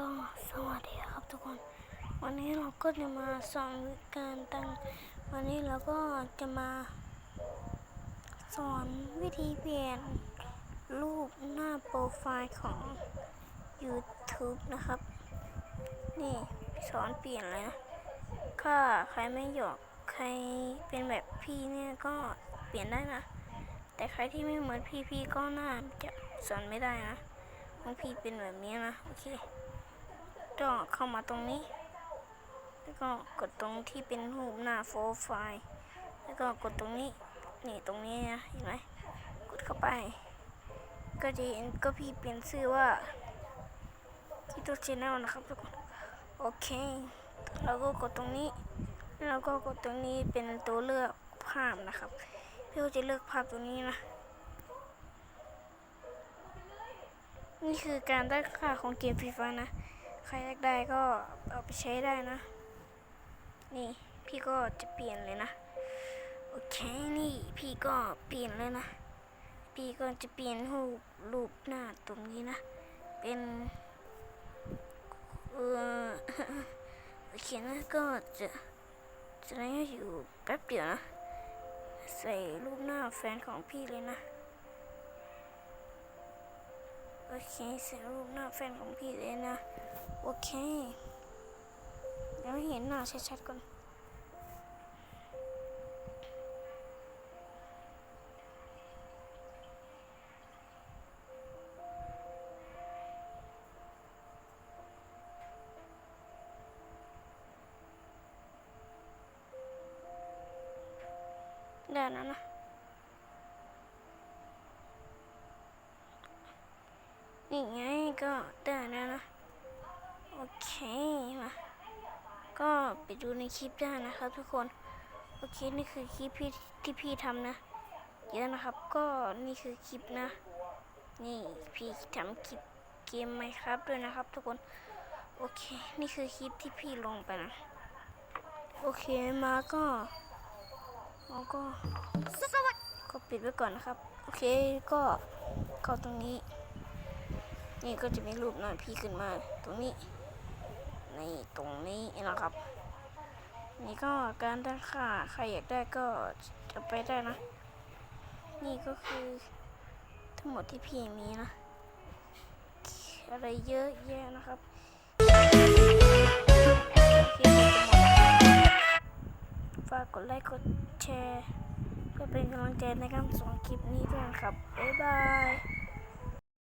ก็สวัสดีครับทุกคน วันนี้เราก็จะมาสอนการตั้ง วันนี้เราก็จะมา สอนวิธีเปลี่ยนรูปหน้าโปรไฟล์ของ YouTube นะครับ นี่สอนเปลี่ยนเลยนะถ้าใครไม่หยอกใครเป็นแบบพี่เนี่ยก็เปลี่ยนได้นะ แต่ใครที่ไม่เหมือนพี่พี่ก็น่าจะสอนไม่ได้นะของพี่เป็นแบบนี้นะ โอเค ก็เข้ามาตรงนี้ แล้วก็กดตรงที่เป็นรูปหน้าโปรไฟล์ แล้วก็กดตรงนี้ นี่ตรงนี้นะ เห็นไหม กดเข้าไป ก็จะเห็นก็พี่เปลี่ยนชื่อว่าคิโตชแนลนะครับทุกคน โอเคแล้วก็กดตรงนี้ แล้วก็กดตรงนี้เป็นตัวเลือกภาพนะครับ พี่ก็จะเลือกภาพตรงนี้นะ นี่คือการตั้งค่าของเกมฟรีไฟนะ ใครอยากได้ก็เอาไปใช้ได้นะ นี่พี่ก็จะเปลี่ยนเลยนะ โอเคนี่พี่ก็เปลี่ยนเลยนะ พี่ก็จะเปลี่ยนรูปรูปหน้าตรงนี้นะ เป็นเออโอเคนะก็จะจะได้อยู่แป๊บเดียวนะ ใส่รูปหน้าแฟนของพี่เลยนะ เคใส่รูปหน้าแฟนของพี่เลยนะ โอเค เดี๋ยวให้เห็นหน้าชัดๆก่อนได้แล้วนะ นี่ไงก็ได้แล้วนะ โอเคมา ก็ไปดูในคลิปได้นะครับทุกคน โอเคนี่คือคลิปพี่ที่พี่ทำนะ เยอะนะครับก็นี่คือคลิปนะ นี่พี่ทำคลิปเกมไหมครับด้วยนะครับทุกคน โอเค นี่คือคลิปที่พี่ลงไปนะ โอเคมาก็แล้วก็ก็ปิดไว้ก่อนนะครับ โอเคก็เข้าตรงนี้ นี่ก็จะมีรูปหน้าพี่ขึ้นมา ตรงนี้ ในตรงนี้นะครับ นี่ก็การตั้งค่าใครอยากได้ก็จะไปได้นะ นี่ก็คือทั้งหมดที่พี่มีนะ อะไรเยอะแยะนะครับฝากกดไลค์กดแชร์เพื่อเป็นกำลังใจในการส่งคลิปนี้ด้วยนครับ บ๊ายบาย